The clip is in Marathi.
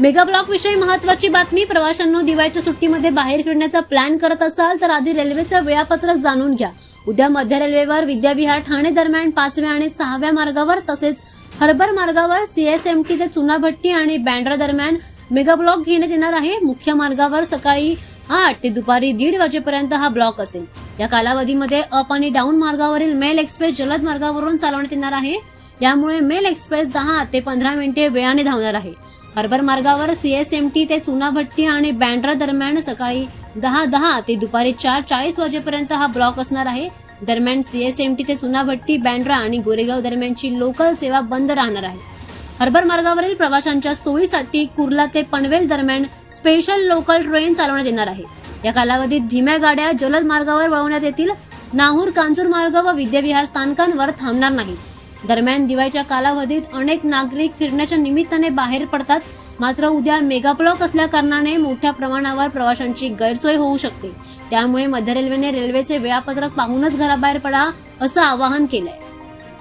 मेगा ब्लॉक विषयी महत्वाची बातमी प्रवाशांनो दिवाळीच्या सुट्टीमध्ये बाहेर फिरण्याचा प्लॅन करत असाल तर आधी रेल्वेचं वेळापत्रक जाणून घ्या. उद्या मध्य रेल्वेवर विद्याविहार ठाणे दरम्यान पाचव्या आणि सहाव्या मार्गावर तसेच हर्बर मार्गावर सीएसएमटी ते चुनाभट्टी आणि बँड्रा दरम्यान मेगा ब्लॉक घेण्यात येणार आहे. मुख्य मार्गावर सकाळी आठ ते दुपारी दीड वाजेपर्यंत हा ब्लॉक असेल. या कालावधीमध्ये अप आणि डाऊन मार्गावरील मेल एक्सप्रेस जलद मार्गावरून चालवण्यात येणार आहे. यामुळे मेल एक्सप्रेस दहा ते पंधरा मिनिटे वेळाने धावणार आहे. हर्बर मार्गावर सीएसएमटी ते चुनाभट्टी आणि बँड्रा दरम्यान सकाळी दहा दहा ते दुपारी चार चाळीस वाजेपर्यंत हा ब्लॉक असणार आहे. दरम्यान सीएसएमटी ते चुनाभट्टी बँड्रा आणि गोरेगाव दरम्यानची लोकल सेवा बंद राहणार आहे. हर्बर मार्गावरील प्रवाशांच्या सोयीसाठी कुर्ला ते पनवेल दरम्यान स्पेशल लोकल ट्रेन चालवण्यात येणार आहे. या कालावधीत धीम्या गाड्या जलद मार्गावर वळवण्यात येतील. नाहूर कांजूर मार्ग व विद्याविहार स्थानकांवर थांबणार नाहीत. दरम्यान दिवाळीच्या कालावधीत अनेक नागरिक फिरण्याच्या निमित्ताने बाहेर पडतात. मात्र उद्या मेगाब्लॉक असल्याकारणाने असल्या कारणाने मोठ्या प्रमाणावर प्रवाशांची गैरसोय होऊ शकते. त्यामुळे मध्य रेल्वेने रेल्वेचे वेळापत्रक पाहूनच घराबाहेर पडा असं आवाहन केलंय.